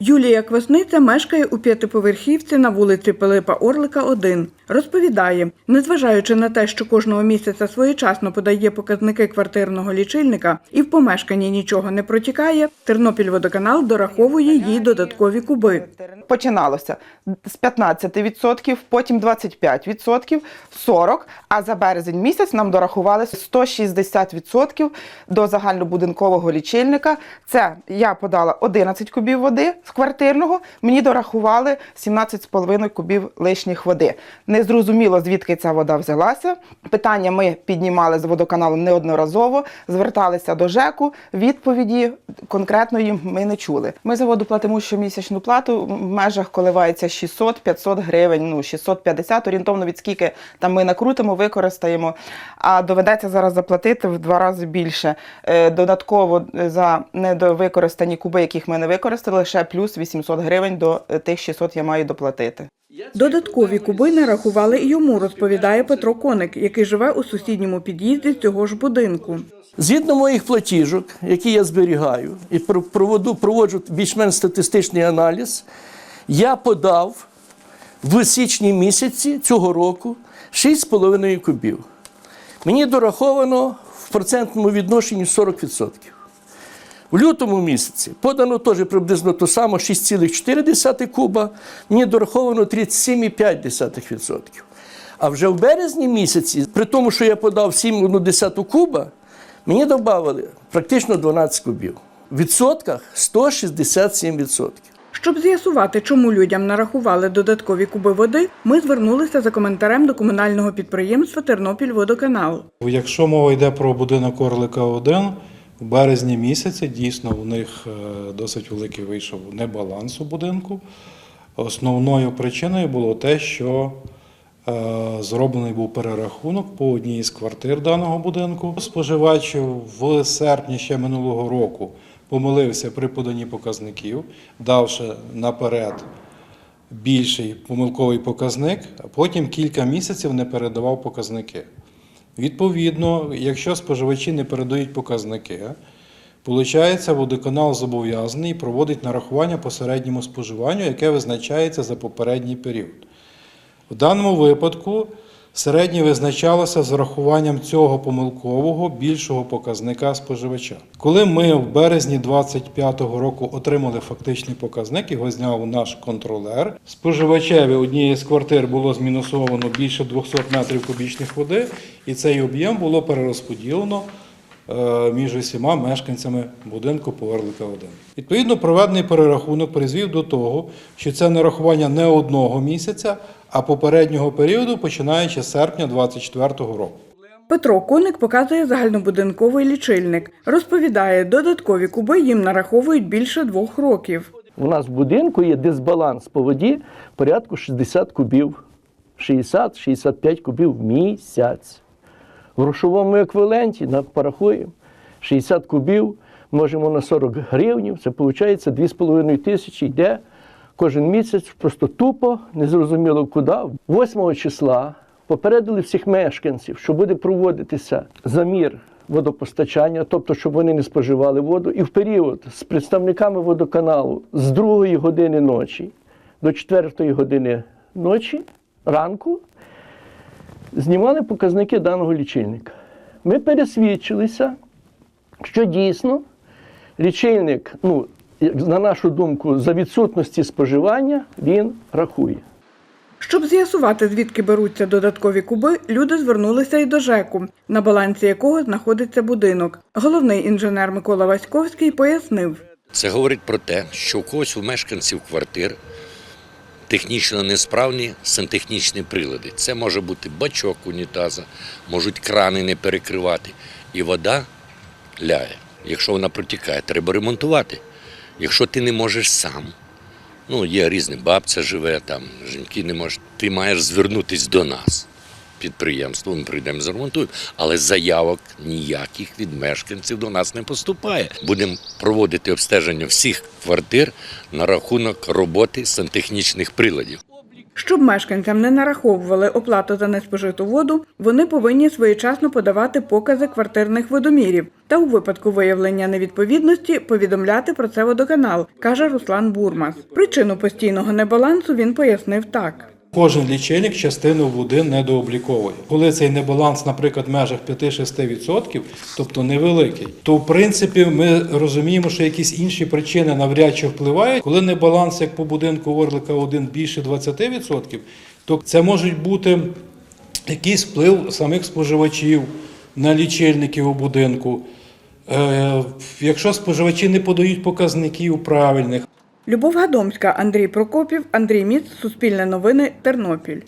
Юлія Квасниця мешкає у п'ятиповерхівці на вулиці Пилипа Орлика, 1. Розповідає, незважаючи на те, що кожного місяця своєчасно подає показники квартирного лічильника і в помешканні нічого не протікає, Тернопільводоканал дораховує їй додаткові куби. Починалося з 15%, потім 25%, 40%, а за березень місяць нам дорахували 160% до загальнобудинкового лічильника. Це я подала 11 кубів води квартирного, мені дорахували 17,5 кубів лишніх води. Незрозуміло, звідки ця вода взялася. Питання ми піднімали з водоканалом неодноразово, зверталися до ЖЕКу. Відповіді конкретної ми не чули. Ми за воду платимо щомісячну плату в межах коливається 600-500 гривень, ну 650, орієнтовно від скільки там ми накрутимо, використаємо. А доведеться зараз заплатити в два рази більше. Е, Додатково за недовикористані куби, яких ми не використали, ще плюс 800 гривень до е, тих 600 я маю доплатити. Додаткові куби нарахували і йому, розповідає Петро Коник, який живе у сусідньому під'їзді цього ж будинку. Згідно моїх платіжок, які я зберігаю, і проводу, проводжу більш-менш статистичний аналіз, я подав в січні місяці цього року 6,5 кубів. Мені дораховано в процентному відношенні 40%. В лютому місяці подано теж приблизно то само 6,4 куба, мені дораховано 37,5%. А вже в березні місяці, при тому, що я подав 7,1 куба, мені додали практично 12 кубів. В відсотках 167%. Щоб з'ясувати, чому людям нарахували додаткові куби води, ми звернулися за коментарем до комунального підприємства Тернопільводоканал. Якщо мова йде про будинок Орлика 1, в березні місяці дійсно у них е, досить великий вийшов небаланс у будинку. Основною причиною було те, що е, зроблений був перерахунок по одній із квартир даного будинку. Споживач в серпні ще минулого року помилився при поданні показників, давши наперед більший помилковий показник, а потім кілька місяців не передавав показники. Відповідно, якщо споживачі не передають показники, виходить, водоканал зобов'язаний проводить нарахування по середньому споживанню, яке визначається за попередній період. В даному випадку середнє визначалося з урахуванням цього помилкового більшого показника споживача. Коли ми в березні 2025 року отримали фактичний показник, його зняв наш контролер. Споживачеві однієї з квартир було змінусовано більше 200 метрів кубічних води, і цей об'єм було перерозподілено е, між усіма мешканцями будинку по Орлика 1. Відповідно, проведений перерахунок призвів до того, що це нарахування не одного місяця, а попереднього періоду, починаючи з серпня 2024 року. Петро Коник показує загальнобудинковий лічильник. Розповідає, додаткові куби їм нараховують більше двох років. У нас в будинку є дисбаланс по воді порядку 60 кубів, 60-65 кубів в місяць. В грошовому еквіваленті на- порахуємо 60 кубів, множимо на 40 гривнів, це виходить 2,5 тисячі йде кожен місяць, просто тупо, незрозуміло куди. 8 числа попередили всіх мешканців, що буде проводитися замір водопостачання, тобто, щоб вони не споживали воду, і в період з представниками водоканалу з 2 години ночі до 4 години ночі ранку знімали показники даного лічильника. Ми пересвідчилися, що дійсно лічильник, ну, на нашу думку, за відсутності споживання він рахує. Щоб з'ясувати, звідки беруться додаткові куби, люди звернулися і до ЖЕКу, на балансі якого знаходиться будинок. Головний інженер Микола Васьковський пояснив. Це говорить про те, що у когось у мешканців квартир технічно несправні сантехнічні прилади. Це може бути бачок унітаза, можуть крани не перекривати. І вода ляє. Якщо вона протікає, треба ремонтувати. Якщо ти не можеш сам, ну є різні, бабця живе, там, жінки не можуть, ти маєш звернутися до нас. Підприємство, ми прийдемо заремонтуємо, але заявок ніяких від мешканців до нас не поступає. Будемо проводити обстеження всіх квартир на рахунок роботи сантехнічних приладів. Щоб мешканцям не нараховували оплату за неспожиту воду, вони повинні своєчасно подавати покази квартирних водомірів та у випадку виявлення невідповідності повідомляти про це водоканал, каже Руслан Бурмас. Причину постійного небалансу він пояснив так. Кожен лічильник частину води недообліковує. Коли цей небаланс, наприклад, в межах 5-6%, тобто невеликий, то в принципі ми розуміємо, що якісь інші причини навряд чи впливають. Коли небаланс, як по будинку Орлика 1 більше 20%, то це може бути якийсь вплив самих споживачів на лічильники у будинку. Е, Якщо споживачі не подають показників правильних, Любов Гадомська, Андрій Прокопів, Андрій Міц, Суспільне новини, Тернопіль.